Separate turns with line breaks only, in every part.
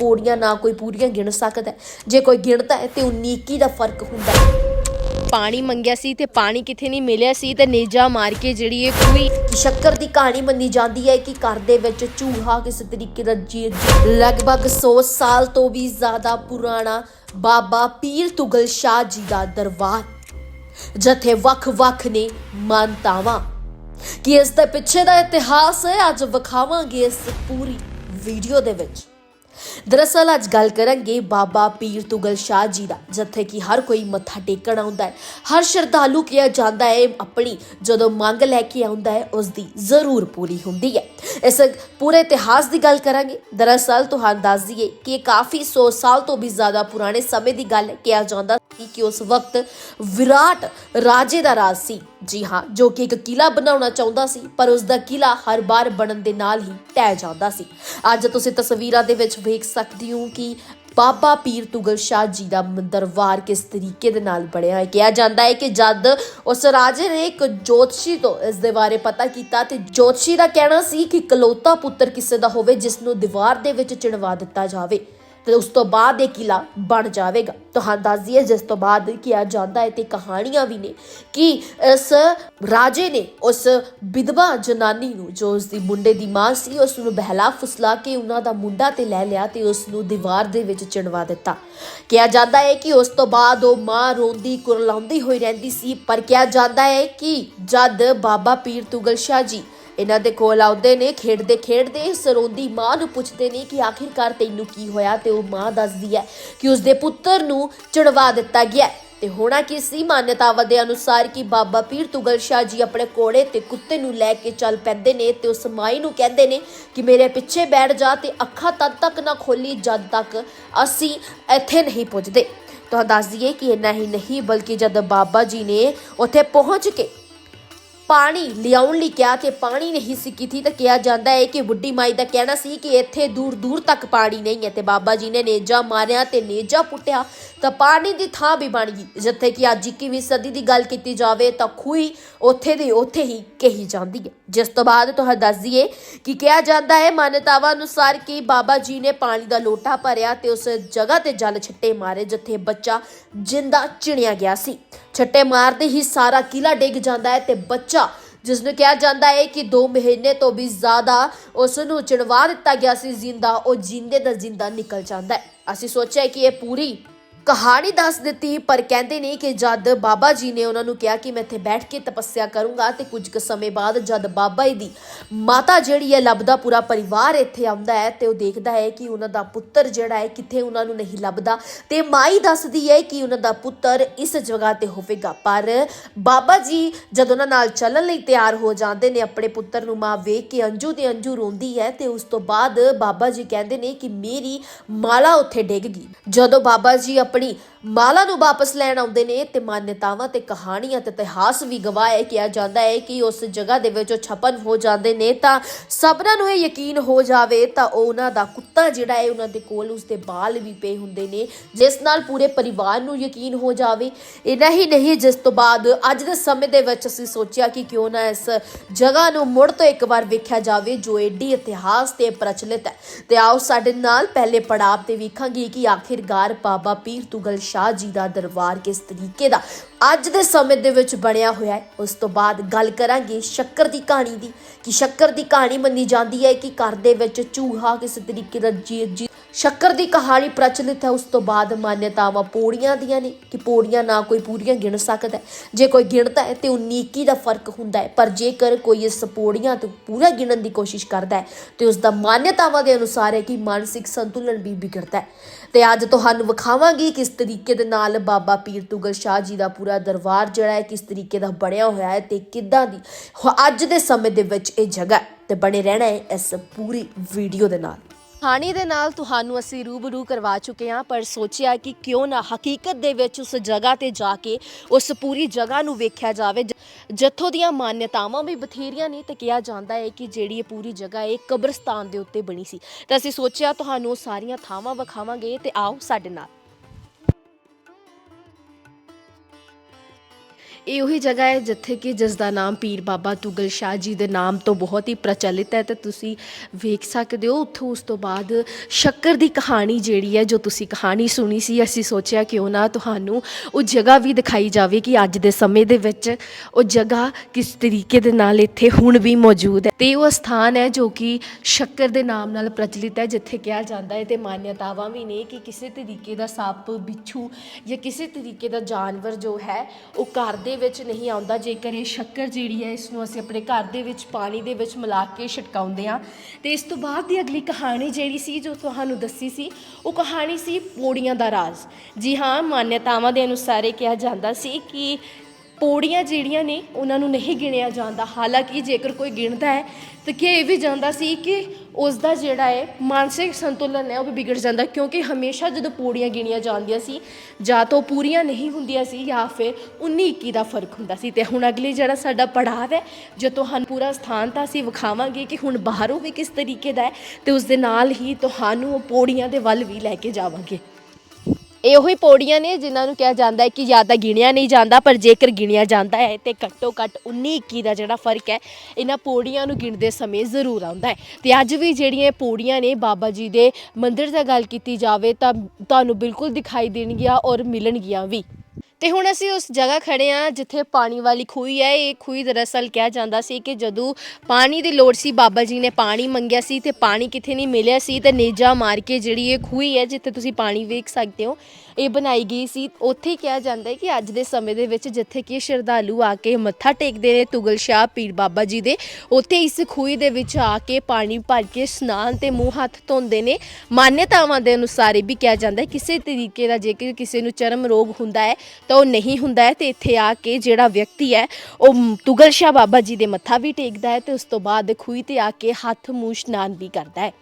ਪੌੜੀਆਂ ਨਾ ਕੋਈ ਪੂਰੀਆਂ ਗਿਣ ਸਕਦਾ। ਜੇ ਕੋਈ ਗਿਣਦਾ ਹੈ ਤੇ 19 21 ਦਾ ਫ਼ਰਕ ਹੁੰਦਾ ਹੈ।
ਪਾਣੀ ਮੰਗਿਆ ਸੀ ਤੇ ਪਾਣੀ ਕਿੱਥੇ ਨਹੀਂ ਮਿਲਿਆ ਸੀ ਤੇ ਨੇਜਾ ਮਾਰ ਕੇ ਜਿਹੜੀ ਇਹ ਪੂਰੀ
ਕਿ ਸ਼ੱਕਰ ਦੀ ਕਹਾਣੀ ਮੰਨੀ ਜਾਂਦੀ ਹੈ ਕਿ ਘਰ ਦੇ ਵਿੱਚ ਚੂਹਾ ਕਿਸ ਤਰੀਕੇ ਦਾ ਜੀ ਜੀ- ਲਗਭਗ 100 ਸਾਲ ਤੋਂ ਵੀ ਜ਼ਿਆਦਾ ਪੁਰਾਣਾ ਬਾਬਾ ਪੀਰ ਤੁਗਲ ਸ਼ਾਹ ਜੀ ਦਾ ਦਰਬਾਰ ਜਿੱਥੇ ਵੱਖ-ਵੱਖ ਨੇ ਮਾਨਤਾਵਾਂ। ਕਿ ਇਸ ਦੇ ਪਿੱਛੇ ਦਾ ਇਤਿਹਾਸ ਹੈ ਅੱਜ ਵਿਖਾਵਾਂਗੇ ਇਸ ਪੂਰੀ ਵੀਡੀਓ ਦੇ ਵਿੱਚ। ਦਰਅਸਲ ਅੱਜ ਗੱਲ ਕਰਾਂਗੇ ਬਾਬਾ ਪੀਰ ਤੁਗਲ ਸ਼ਾਹ ਜੀ ਦਾ, ਜਿੱਥੇ ਕਿ ਹਰ ਕੋਈ ਮੱਥਾ ਟੇਕਣ ਆਉਂਦਾ ਹੈ। ਹਰ ਸ਼ਰਧਾਲੂ ਕਿਹਾ ਜਾਂਦਾ ਹੈ, ਆਪਣੀ ਜਦੋਂ ਮੰਗ ਲੈ ਕੇ ਆਉਂਦਾ ਹੈ ਉਸ ਦੀ ਜ਼ਰੂਰ ਪੂਰੀ ਹੁੰਦੀ ਹੈ। ਇਸ ਪੂਰੇ ਇਤਿਹਾਸ ਦੀ ਗੱਲ ਕਰਾਂਗੇ। ਦਰਅਸਲ ਤੁਹਾਨੂੰ ਦੱਸ ਦਈਏ ਕਿ ਕਾਫੀ 100 ਸਾਲ ਤੋਂ ਵੀ ਜ਼ਿਆਦਾ ਪੁਰਾਣੇ ਸਮੇਂ ਦੀ ਗੱਲ ਹੈ ਕਿਹਾ ਜਾਂਦਾ ਕਿ ਉਸ ਵਕਤ ਵਿਰਾਟ ਰਾਜੇ ਦਾ ਰਾਜ ਸੀ। ਜੀ ਹਾਂ, ਜੋ ਕਿ ਇੱਕ ਕਿਲਾ ਬਣਾਉਣਾ ਚਾਹੁੰਦਾ ਸੀ, ਪਰ ਉਸ ਦਾ ਕਿਲਾ ਹਰ ਵਾਰ ਬਣਨ ਦੇ ਨਾਲ ਹੀ ਢਹਿ ਜਾਂਦਾ ਸੀ। ਅੱਜ ਤੁਸੀਂ ਤਸਵੀਰਾਂ ਦੇ ਵਿੱਚ ਵੇਖ ਸਕਦੇ ਹੋ ਕਿ ਬਾਬਾ ਪੀਰ ਤੁਗਲ ਸ਼ਾਹ ਜੀ ਦਾ ਦਰਬਾਰ ਕਿਸ ਤਰੀਕੇ ਦੇ ਨਾਲ ਬਣਿਆ ਹੈ। ਕਿਹਾ ਜਾਂਦਾ ਹੈ ਕਿ ਜਦ ਉਸ ਰਾਜੇ ਨੇ ਇੱਕ ਜੋਤਸ਼ੀ ਤੋਂ ਇਸ ਦੇ ਬਾਰੇ ਪਤਾ ਕੀਤਾ, ਤੇ ਜੋਤਸ਼ੀ ਦਾ ਕਹਿਣਾ ਸੀ ਕਿ ਕਲੌਤਾ ਪੁੱਤਰ ਕਿਸੇ ਦਾ ਹੋਵੇ, ਜਿਸ ਨੂੰ ਦੀਵਾਰ ਦੇ ਵਿੱਚ ਚਿਣਵਾ ਦਿੱਤਾ ਜਾਵੇ। ਤੇ ਉਸ ਤੋਂ ਬਾਅਦ ਇਹ ਕਿਲਾ ਬਣ ਜਾਵੇਗਾ। ਤੁਹਾਨੂੰ ਦੱਸ ਦਈਏ ਜਿਸ ਤੋਂ ਬਾਅਦ ਕਿਹਾ ਜਾਂਦਾ ਹੈ ਤੇ ਕਹਾਣੀਆਂ ਵੀ ਨੇ ਕਿ ਇਸ ਰਾਜੇ ਨੇ ਉਸ ਵਿਧਵਾ ਜਨਾਨੀ ਨੂੰ, ਜੋ ਉਸ ਦੀ ਮੁੰਡੇ ਦੀ ਮਾਂ ਸੀ, ਉਸ ਨੂੰ ਬਹਿਲਾ ਫੁਸਲਾ ਕੇ ਉਹਨਾਂ ਦਾ ਮੁੰਡਾ ਤੇ ਲੈ ਲਿਆ ਤੇ ਉਸ ਨੂੰ ਦੀਵਾਰ ਦੇ ਵਿੱਚ ਚਿਣਵਾ ਦਿੱਤਾ। ਕਿਹਾ ਜਾਂਦਾ ਹੈ ਕਿ ਉਸ ਤੋਂ ਬਾਅਦ ਉਹ ਮਾਂ ਰੋਂਦੀ ਕੁਰਲਾਉਂਦੀ ਹੋਈ ਰਹਿੰਦੀ ਸੀ, ਪਰ ਕਿਹਾ ਜਾਂਦਾ ਹੈ ਕਿ ਜਦ ਬਾਬਾ ਪੀਰ ਤੁਗਲ ਸ਼ਾਹ ਜੀ ਇਹਨਾਂ ਦੇ ਕੋਲ ਆਉਂਦੇ ਨੇ, ਖੇਡਦੇ ਖੇਡਦੇ ਸਰੋਂਦੀ ਮਾਂ ਨੂੰ ਪੁੱਛਦੇ ਨੇ ਕਿ ਆਖਿਰਕਾਰ ਤੈਨੂੰ ਕੀ ਹੋਇਆ ਤੇ ਉਹ ਮਾਂ ਦੱਸਦੀ ਹੈ ਕਿ ਉਸਦੇ ਪੁੱਤਰ ਨੂੰ ਚੜਵਾ ਦਿੱਤਾ ਗਿਆ ਹੈ। ਤੇ ਹੋਣਾ ਕੀ ਸੀ ਮਾਨਯਤਾਵਾਂ ਦੇ ਅਨੁਸਾਰ ਕਿ ਬਾਬਾ ਪੀਰ ਤੁਗਲ ਸ਼ਾਹ ਜੀ ਆਪਣੇ ਕੋੜੇ ਤੇ ਕੁੱਤੇ ਨੂੰ ਲੈ ਕੇ ਚੱਲ ਪੈਂਦੇ ਨੇ ਤੇ ਉਸ ਮਾਈ ਨੂੰ ਕਹਿੰਦੇ ਨੇ ਕਿ ਮੇਰੇ ਪਿੱਛੇ ਬੈਠ ਜਾ ਤੇ ਅੱਖਾਂ ਤਦ ਤੱਕ ਨਾ ਖੋਲੀ ਜਦ ਤੱਕ ਅਸੀਂ ਇੱਥੇ ਨਹੀਂ ਪੁੱਜਦੇ ਤਾਂ ਦੱਸ ਦਈਏ ਕਿ ਇੰਨਾ ਹੀ ਨਹੀਂ, ਬਲਕਿ ਜਦ ਬਾਬਾ ਜੀ ਨੇ ਉੱਥੇ ਪਹੁੰਚ ਕੇ ਪਾਣੀ ਲਿਆਉਣ ਲਈ ਕਿਹਾ ਤੇ ਪਾਣੀ ਨਹੀਂ ਸੀ ਕੀਤੀ ਤਾਂ ਕਿਹਾ ਜਾਂਦਾ ਹੈ ਕਿ ਬੁੱਢੀ ਮਾਈ ਦਾ ਕਹਿਣਾ ਸੀ ਕਿ ਇੱਥੇ ਦੂਰ ਦੂਰ ਤੱਕ ਪਾਣੀ ਨਹੀਂ ਹੈ ਤੇ ਬਾਬਾ ਜੀ ਨੇ ਨੇਜਾ ਮਾਰਿਆ ਤੇ ਨੇਜਾ ਪੁੱਟਿਆ ਤਾਂ ਪਾਣੀ ਦੀ ਥਾਂ ਵੀ ਬਣ ਗਈ। ਜਿੱਥੇ ਕਿ ਅੱਜ 21ਵੀਂ ਸਦੀ ਦੀ ਗੱਲ ਕੀਤੀ ਜਾਵੇ ਤਾਂ ਖੂਹੀ ਉੱਥੇ ਦੀ ਉੱਥੇ ਹੀ ਕਹੀ ਜਾਂਦੀ ਹੈ। ਜਿਸ ਤੋਂ ਬਾਅਦ ਤੁਹਾਨੂੰ ਦੱਸ ਦਈਏ ਕਿ ਕਿਹਾ ਜਾਂਦਾ ਹੈ ਮਾਨਤਾਵਾਂ ਅਨੁਸਾਰ ਕਿ ਬਾਬਾ ਜੀ ਨੇ ਪਾਣੀ ਦਾ ਲੋਟਾ ਭਰਿਆ ਤੇ ਉਸ ਜਗ੍ਹਾ ਤੇ ਜਲ ਛੱਟੇ ਮਾਰੇ ਜਿੱਥੇ ਬੱਚਾ ਜਿੰਦਾ ਚਿਣਿਆ ਗਿਆ ਸੀ। ਛੱਟੇ ਮਾਰਦੇ ਹੀ ਸਾਰਾ ਕਿਲਾ ਡਿੱਗ ਜਾਂਦਾ ਹੈ ਤੇ ਬੱਚਾ ਜਿਸ ਨੂੰ ਕਿਹਾ ਜਾਂਦਾ ਹੈ ਕਿ 2 ਮਹੀਨੇ ਤੋਂ ਵੀ ਜ਼ਿਆਦਾ ਉਸ ਨੂੰ ਚਿਣਵਾ ਦਿੱਤਾ ਗਿਆ ਸੀ ਜ਼ਿੰਦਾ, ਉਹ ਜਿੰਦੇ ਦਾ ਜ਼ਿੰਦਾ ਨਿਕਲ ਜਾਂਦਾ ਹੈ। ਅਸੀਂ ਸੋਚਿਆ ਕਿ ਇਹ ਪੂਰੀ ਕਹਾਣੀ ਦੱਸ ਦਿੱਤੀ, ਪਰ ਕਹਿੰਦੇ ਨੇ ਕਿ ਜਦ ਬਾਬਾ ਜੀ ਨੇ ਉਹਨਾਂ ਨੂੰ ਕਿਹਾ ਕਿ ਮੈਂ ਇੱਥੇ ਬੈਠ ਕੇ ਤਪੱਸਿਆ ਕਰੂੰਗਾ ਤੇ ਕੁਝ ਕੁ ਸਮੇਂ ਬਾਅਦ ਜਦ ਬਾਬਾ ਜੀ ਦੀ ਮਾਤਾ ਜਿਹੜੀ ਹੈ ਲੱਭਦਾ, ਪੂਰਾ ਪਰਿਵਾਰ ਇੱਥੇ ਆਉਂਦਾ ਹੈ ਤੇ ਉਹ ਦੇਖਦਾ ਹੈ ਕਿ ਉਹਨਾਂ ਦਾ ਪੁੱਤਰ ਜਿਹੜਾ ਹੈ ਕਿੱਥੇ ਉਹਨਾਂ ਨੂੰ ਨਹੀਂ ਲੱਭਦਾ ਤੇ ਮਾਈ ਦੱਸਦੀ ਹੈ ਕਿ ਉਹਨਾਂ ਦਾ ਪੁੱਤਰ ਇਸ ਜਗ੍ਹਾ ਤੇ ਹੋਵੇਗਾ। ਪਰ ਬਾਬਾ ਜੀ ਜਦ ਉਹਨਾਂ ਨਾਲ ਚੱਲਣ ਲਈ ਤਿਆਰ ਹੋ ਜਾਂਦੇ ਨੇ, ਆਪਣੇ ਪੁੱਤਰ ਨੂੰ ਮਾਂ ਵੇਖ ਕੇ ਅੰਜੂ ਦੇ ਅੰਜੂ ਰੋਂਦੀ ਹੈ ਤੇ ਉਸ ਤੋਂ ਬਾਅਦ ਬਾਬਾ ਜੀ ਕਹਿੰਦੇ ਨੇ ਕਿ ਮੇਰੀ ਮਾਲਾ ਉੱਥੇ ਡਿੱਗ ਗਈ। ਜਦੋਂ ਬਾਬਾ ਜੀ ਆਪਣੀ ਮਾਲਾ ਨੂੰ ਵਾਪਸ ਲੈਣ ਆਉਂਦੇ ਨੇ ਤੇ ਮਾਨਤਾਵਾਂ ਤੇ ਕਹਾਣੀਆਂ ਤੇ ਇਤਿਹਾਸ ਵੀ ਗਵਾਹ ਹੈ ਕਿਹਾ ਜਾਂਦਾ ਹੈ ਕਿ ਉਸ ਜਗ੍ਹਾ ਦੇ ਵਿੱਚ ਉਹ ਛਪਨ ਹੋ ਜਾਂਦੇ ਨੇ ਤਾਂ ਸਭਨਾਂ ਨੂੰ ਇਹ ਯਕੀਨ ਹੋ ਜਾਵੇ ਤਾਂ ਉਹ ਉਹਨਾਂ ਦਾ ਕੁੱਤਾ ਜਿਹੜਾ ਹੈ ਉਹਨਾਂ ਦੇ ਕੋਲ ਉਸਦੇ ਬਾਲ ਵੀ ਪਏ ਹੁੰਦੇ ਨੇ, ਜਿਸ ਨਾਲ ਪੂਰੇ ਪਰਿਵਾਰ ਨੂੰ ਯਕੀਨ ਹੋ ਜਾਵੇ। ਇਹਨਾਂ ਹੀ ਨਹੀਂ, ਜਿਸ ਤੋਂ ਬਾਅਦ ਅੱਜ ਦੇ ਸਮੇਂ ਦੇ ਵਿੱਚ ਅਸੀਂ ਸੋਚਿਆ ਕਿ ਕਿਉਂ ਨਾ ਇਸ ਜਗ੍ਹਾ ਨੂੰ ਮੁੜ ਤੋਂ ਇੱਕ ਵਾਰ ਵੇਖਿਆ ਜਾਵੇ ਜੋ ਏਡੀ ਇਤਿਹਾਸ ਤੇ ਪ੍ਰਚਲਿਤ ਹੈ। ਤੇ ਆਓ ਸਾਡੇ ਨਾਲ ਪਹਿਲੇ ਪੜਾਅ ਤੇ ਵੇਖਾਂਗੇ ਕਿ ਆਖਿਰਕਾਰ ਬਾਬਾ ਪੀਰ ਤੁਗਲ ਸ਼ਾਹ ਜੀ ਦਾ ਦਰਬਾਰ ਕਿਸ ਤਰੀਕੇ ਦਾ ਅੱਜ ਦੇ ਸਮੇਂ ਦੇ ਵਿੱਚ ਬਣਿਆ ਹੋਇਆ ਹੈ, ਉਸ ਤੋਂ ਬਾਅਦ ਗੱਲ ਕਰਾਂਗੇ ਸ਼ੱਕਰ ਦੀ ਕਹਾਣੀ ਦੀ, ਕਿ ਸ਼ੱਕਰ ਦੀ ਕਹਾਣੀ ਮੰਨੀ ਜਾਂਦੀ ਹੈ ਕਿ ਘਰ ਦੇ ਵਿੱਚ ਚੂਹਾ ਕਿਸ ਤਰੀਕੇ ਦਾ ਜੀ ਸ਼ੱਕਰ ਦੀ ਕਹਾਣੀ ਪ੍ਰਚਲਿਤ ਹੈ, ਉਸ ਤੋਂ ਬਾਅਦ ਮਾਨਯਤਾਵਾਂ ਪੌੜੀਆਂ ਦੀਆਂ ਨੇ, ਕਿ ਪੌੜੀਆਂ ਨਾ ਕੋਈ ਪੂਰੀਆਂ ਗਿਣ ਸਕਦਾ ਜੇ ਕੋਈ ਗਿਣਦਾ ਹੈ ਤੇ 19 21 ਦਾ ਫ਼ਰਕ ਹੁੰਦਾ ਹੈ, ਪਰ ਜੇਕਰ ਕੋਈ ਇਸ ਪੌੜੀਆਂ ਤੋਂ ਪੂਰਾ ਗਿਣਨ ਦੀ ਕੋਸ਼ਿਸ਼ ਕਰਦਾ ਹੈ, ਤੇ ਉਸ ਦਾ ਮਾਨਯਤਾਵਾਂ ਦੇ ਅਨੁਸਾਰ ਹੈ ਕਿ ਮਾਨਸਿਕ ਸੰਤੁਲਨ ਵੀ ਵਿਗੜਦਾ ਹੈ। ਤੇ ਅੱਜ ਤੁਹਾਨੂੰ ਵਿਖਾਵਾਂਗੀ ਕਿਸ ਤਰੀਕੇ ਦੇ ਨਾਲ ਬਾਬਾ ਪੀਰ ਤੁਗਲ ਸ਼ਾਹ ਜੀ ਦਾ ਪੂਰਾ ਦਰਬਾਰ ਜਿਹੜਾ ਹੈ, ਕਿਸ ਤਰੀਕੇ ਦਾ ਬਣਿਆ ਹੋਇਆ ਹੈ ਤੇ ਕਿੱਦਾਂ ਦੀ ਹੋ- ਅੱਜ ਦੇ ਸਮੇਂ ਦੇ ਵਿੱਚ ਇਹ ਜਗ੍ਹਾ ਹੈ ਤੇ ਬਣੇ ਰਹਿਣਾ ਹੈ ਇਸ ਪੂਰੀ ਵੀਡੀਓ ਦੇ ਨਾਲ।
ਕਹਾਣੀ ਦੇ ਨਾਲ ਤੁਹਾਨੂੰ ਅਸੀਂ ਰੂਬਰੂ ਕਰਵਾ ਚੁੱਕੇ ਹਾਂ, ਪਰ ਸੋਚਿਆ ਕਿ ਕਿਉਂ ਨਾ ਹਕੀਕਤ ਦੇ ਵਿੱਚ ਉਸ ਜਗ੍ਹਾ ਤੇ ਜਾ ਕੇ ਉਸ ਪੂਰੀ ਜਗ੍ਹਾ ਨੂੰ ਵੇਖਿਆ ਜਾਵੇ। ਜ- ਜਿੱਥੋਂ ਦੀਆਂ ਮਾਨਤਾਵਾਂ ਵੀ ਬਥੇਰੀਆਂ ਨੇ ਤੇ ਕਿਹਾ ਜਾਂਦਾ ਹੈ ਕਿ ਜਿਹੜੀ ਇਹ ਪੂਰੀ ਜਗ੍ਹਾ ਇਹ ਕਬਰਸਤਾਨ ਦੇ ਉੱਤੇ ਬਣੀ ਸੀ। ਤਾਂ ਅਸੀਂ ਸੋਚਿਆ ਤੁਹਾਨੂੰ ਉਹ ਸਾਰੀਆਂ ਥਾਵਾਂ ਵਿਖਾਵਾਂਗੇ ਤੇ ਆਓ ਸਾਡੇ ਨਾਲ। ਇਹ ਉਹੀ ਜਗ੍ਹਾ ਹੈ ਜਿੱਥੇ ਕਿ ਜਿਸ ਦਾ ਨਾਮ ਪੀਰ ਬਾਬਾ ਤੁਗਲ ਸ਼ਾਹ ਜੀ ਦੇ ਨਾਮ ਤੋਂ ਬਹੁਤ ਹੀ ਪ੍ਰਚਲਿਤ ਹੈ ਤੇ ਤੁਸੀਂ ਵੇਖ ਸਕਦੇ ਹੋ ਉੱਥੋਂ ਉਸ ਤੋਂ ਬਾਅਦ ਸ਼ੱਕਰ ਦੀ ਕਹਾਣੀ ਜਿਹੜੀ ਹੈ ਜੋ ਤੁਸੀਂ ਕਹਾਣੀ ਸੁਣੀ ਸੀ, ਅਸੀਂ ਸੋਚਿਆ ਕਿਉਂ ਨਾ ਤੁਹਾਨੂੰ ਉਹ ਜਗ੍ਹਾ ਵੀ ਦਿਖਾਈ ਜਾਵੇ ਕਿ ਅੱਜ ਦੇ ਸਮੇਂ ਦੇ ਵਿੱਚ। ਉਹ ਜਗ੍ਹਾ ਕਿਸ ਤਰੀਕੇ ਦੇ ਨਾਲ ਇੱਥੇ ਹੁਣ ਵੀ ਮੌਜੂਦ ਹੈ ਤੇ ਉਹ ਸਥਾਨ ਹੈ ਜੋ ਕਿ ਸ਼ੱਕਰ ਦੇ ਨਾਮ ਨਾਲ ਪ੍ਰਚਲਿਤ ਹੈ, ਜਿੱਥੇ ਕਿਹਾ ਜਾਂਦਾ ਹੈ ਤੇ ਮਾਨਯਤਾਵਾਂ ਵੀ ਨੇ ਕਿ ਕਿਸੇ ਤਰੀਕੇ ਦਾ ਸੱਪ, ਬਿੱਛੂ ਜਾਂ ਕਿਸੇ ਤਰੀਕੇ ਦਾ ਜਾਨਵਰ ਜੋ ਹੈ, ਉਹ ਘਰ ਦੇ ਵਿੱਚ ਨਹੀਂ ਆਉਂਦਾ। ਜੇਕਰ ਇਹ ਸ਼ੱਕਰ ਜਿਹੜੀ ਹੈ, ਇਸ ਨੂੰ ਅਸੀਂ ਆਪਣੇ ਘਰ ਦੇ ਵਿੱਚ, ਪਾਣੀ ਦੇ ਵਿੱਚ ਮਿਲਾ ਕੇ ਛਿੜਕਾਉਂਦੇ ਹਾਂ। ਤੇ ਇਸ ਤੋਂ ਬਾਅਦ ਦੀ ਅਗਲੀ ਕਹਾਣੀ ਜਿਹੜੀ ਸੀ, ਜੋ ਤੁਹਾਨੂੰ ਦੱਸੀ ਸੀ, ਉਹ ਕਹਾਣੀ ਸੀ ਪੌੜੀਆਂ ਦਾ ਰਾਜ਼। ਜੀ ਹਾਂ ਮਾਨਯਤਾਵਾਂ ਦੇ ਅਨੁਸਾਰ ਇਹ ਕਿਹਾ ਜਾਂਦਾ ਸੀ ਕਿ ਪੌੜੀਆਂ ਜਿਹੜੀਆਂ ਨੇ, ਉਹਨਾਂ ਨੂੰ ਨਹੀਂ ਗਿਣਿਆ ਜਾਂਦਾ। ਹਾਲਾਂਕਿ ਜੇਕਰ ਕੋਈ ਗਿਣਦਾ ਹੈ, ਤਾਂ ਕਿ ਇਹ ਵੀ ਜਾਂਦਾ ਸੀ ਕਿ ਉਸ ਦਾ ਜਿਹੜਾ ਹੈ, ਮਾਨਸਿਕ ਸੰਤੁਲਨ ਹੈ, ਉਹ ਵੀ ਵਿਗੜ ਜਾਂਦਾ। ਕਿਉਂਕਿ ਹਮੇਸ਼ਾ ਜਦੋਂ ਪੌੜੀਆਂ ਗਿਣੀਆਂ ਜਾਂਦੀਆਂ ਸੀ, ਜਾਂ ਤਾਂ ਉਹ ਪੂਰੀਆਂ ਨਹੀਂ ਹੁੰਦੀਆਂ ਸੀ, ਜਾਂ ਫਿਰ 19 21 ਦਾ ਫ਼ਰਕ ਹੁੰਦਾ ਸੀ। ਤੇ ਹੁਣ ਅਗਲੀ ਜਿਹੜਾ ਸਾਡਾ ਪੜਾਅ ਹੈ, ਜੋ ਤੁਹਾਨੂੰ ਪੂਰਾ ਸਥਾਨ ਤਾਂ ਅਸੀਂ ਵਿਖਾਵਾਂਗੇ ਕਿ ਹੁਣ ਬਾਹਰੋਂ ਵੀ ਕਿਸ ਤਰੀਕੇ ਦਾ ਹੈ, ਤੇ ਉਸ ਦੇ ਨਾਲ ਹੀ ਤੁਹਾਨੂੰ ਉਹ ਪੌੜੀਆਂ ਦੇ ਵੱਲ ਵੀ ਲੈ ਕੇ ਜਾਵਾਂਗੇ। ਇਹ ਉਹੀ ਪੌੜੀਆਂ ਨੇ ਜਿਨ੍ਹਾਂ ਨੂੰ ਕਿਹਾ ਜਾਂਦਾ ਹੈ ਕਿ ਜਾਂ ਤਾਂ ਗਿਣਿਆ ਨਹੀਂ ਜਾਂਦਾ, ਪਰ ਜੇਕਰ ਗਿਣਿਆ ਜਾਂਦਾ ਹੈ, ਤੇ ਘੱਟੋ ਘੱਟ 19 21 ਦਾ ਜਿਹੜਾ ਫ਼ਰਕ ਹੈ, ਇਹਨਾਂ ਪੌੜੀਆਂ ਨੂੰ ਗਿਣਦੇ ਸਮੇਂ ਜ਼ਰੂਰ ਆਉਂਦਾ ਹੈ। ਤੇ ਅੱਜ ਵੀ ਜਿਹੜੀਆਂ ਇਹ ਪੌੜੀਆਂ ਨੇ, ਬਾਬਾ ਜੀ ਦੇ ਮੰਦਿਰ ਦਾ ਗੱਲ ਕੀਤੀ ਜਾਵੇ ਤਾਂ ਤੁਹਾਨੂੰ ਬਿਲਕੁਲ ਦਿਖਾਈ ਦੇਣਗੀਆਂ ਔਰ ਮਿਲਣਗੀਆਂ ਵੀ। ਤੇ ਹੁਣ ਅਸੀਂ ਉਸ ਜਗ੍ਹਾ ਖੜੇ ਆ ਜਿੱਥੇ ਪਾਣੀ ਵਾਲੀ ਖੂਹੀ ਹੈ। ਇਹ ਖੂਹੀ ਦਰਅਸਲ ਕਿਹਾ ਜਾਂਦਾ ਸੀ ਕਿ ਜਦੋਂ ਪਾਣੀ ਦੀ ਲੋੜ ਸੀ, ਬਾਬਾ ਜੀ ਨੇ ਪਾਣੀ ਮੰਗਿਆ ਸੀ ਤੇ ਪਾਣੀ ਕਿਥੇ ਨਹੀਂ ਮਿਲਿਆ ਸੀ ਤੇ ਨੇਜਾ ਮਾਰ ਕੇ ਜਿਹੜੀ ਇਹ ਖੂਹੀ ਹੈ, ਜਿੱਥੇ ਤੁਸੀਂ ਪਾਣੀ ਵੇਖ ਸਕਦੇ ਹੋ, ਇਹ ਬਣਾਈ ਗਈ ਸੀ। ਉੱਥੇ ਕਿਹਾ ਜਾਂਦਾ ਹੈ ਕਿ ਅੱਜ ਦੇ ਸਮੇਂ ਦੇ ਵਿੱਚ ਜਿੱਥੇ ਕਿ ਸ਼ਰਧਾਲੂ ਆ ਕੇ ਮੱਥਾ ਟੇਕਦੇ ਨੇ ਤੁਗਲ ਸ਼ਾਹ ਪੀਰ ਬਾਬਾ ਜੀ ਦੇ, ਉੱਥੇ ਇਸ ਖੂਹੀ ਦੇ ਵਿੱਚ ਆ ਕੇ ਪਾਣੀ ਭਰ ਕੇ ਇਸ਼ਨਾਨ ਤੇ ਮੂੰਹ ਹੱਥ ਧੋਂਦੇ ਨੇ। ਮਾਨਤਾਵਾਂ ਦੇ ਅਨੁਸਾਰ ਇਹ ਵੀ ਕਿਹਾ ਜਾਂਦਾ ਹੈ, ਕਿਸੇ ਤਰੀਕੇ ਦਾ ਜੇਕਰ ਕਿਸੇ ਨੂੰ ਚਰਮ ਰੋਗ ਹੁੰਦਾ ਹੈ, ਤਾਂ ਉਹ ਨਹੀਂ ਹੁੰਦਾ ਹੈ ਤੇ ਇੱਥੇ ਆ ਕੇ ਜਿਹੜਾ ਵਿਅਕਤੀ ਹੈ, ਉਹ ਤੁਗਲ ਸ਼ਾਹ ਬਾਬਾ ਜੀ ਦੇ ਮੱਥਾ ਵੀ ਟੇਕਦਾ ਹੈ ਤੇ ਉਸ ਤੋਂ ਬਾਅਦ ਖੂਹੀ ਤੇ ਆ ਕੇ ਹੱਥ ਮੂੰਹ ਇਸ਼ਨਾਨ ਵੀ ਕਰਦਾ ਹੈ।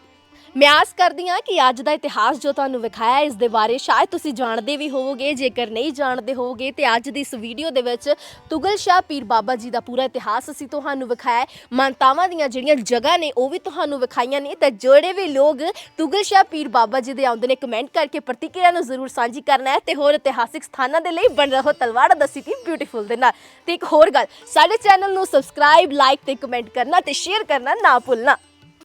ਮੈਂ ਆਸ ਕਰਦੀ ਹਾਂ ਕਿ ਅੱਜ ਦਾ ਇਤਿਹਾਸ ਜੋ ਤੁਹਾਨੂੰ ਵਿਖਾਇਆ, ਇਸ ਦੇ ਬਾਰੇ ਸ਼ਾਇਦ ਤੁਸੀਂ ਜਾਣਦੇ ਵੀ ਹੋਵੋਗੇ, ਜੇਕਰ ਨਹੀਂ ਜਾਣਦੇ ਹੋਵੋਗੇ, ਤੇ ਅੱਜ ਦੀ ਇਸ ਵੀਡੀਓ ਦੇ ਵਿੱਚ ਤੁਗਲ ਸ਼ਾਹ ਪੀਰ ਬਾਬਾ ਜੀ ਦਾ ਪੂਰਾ ਇਤਿਹਾਸ ਅਸੀਂ ਤੁਹਾਨੂੰ ਵਿਖਾਇਆ ਮਾਨਤਾਵਾਂ ਦੀਆਂ ਜਿਹੜੀਆਂ ਜਗ੍ਹਾ ਨੇ, ਉਹ ਵੀ ਤੁਹਾਨੂੰ ਵਿਖਾਈਆਂ ਨੇ, ਤਾਂ ਜਿਹੜੇ ਵੀ ਲੋਕ ਤੁਗਲ ਸ਼ਾਹ ਪੀਰ ਬਾਬਾ ਜੀ ਦੇ ਆਉਂਦੇ ਨੇ ਕਮੈਂਟ ਕਰਕੇ ਪ੍ਰਤੀਕਿਰਿਆ ਨੂੰ ਜ਼ਰੂਰ ਸਾਂਝੀ ਕਰਨਾ ਹੈ, ਤੇ ਹੋਰ ਇਤਿਹਾਸਿਕ ਸਥਾਨਾਂ ਦੇ ਲਈ ਬਣ ਰਹੋ ਤਲਵਾੜਾ ਦਾ ਸਿਟੀ ਬਿਊਟੀਫੁਲ ਦੇ ਨਾਲ। ਤੇ ਇੱਕ ਹੋਰ ਗੱਲ, ਸਾਡੇ ਚੈਨਲ ਨੂੰ ਸਬਸਕ੍ਰਾਈਬ ਲਾਈਕ ਤੇ ਕਮੈਂਟ ਕਰਨਾ ਤੇ ਸ਼ੇਅਰ ਕਰਨਾ ਨਾ ਭੁੱਲਣਾ।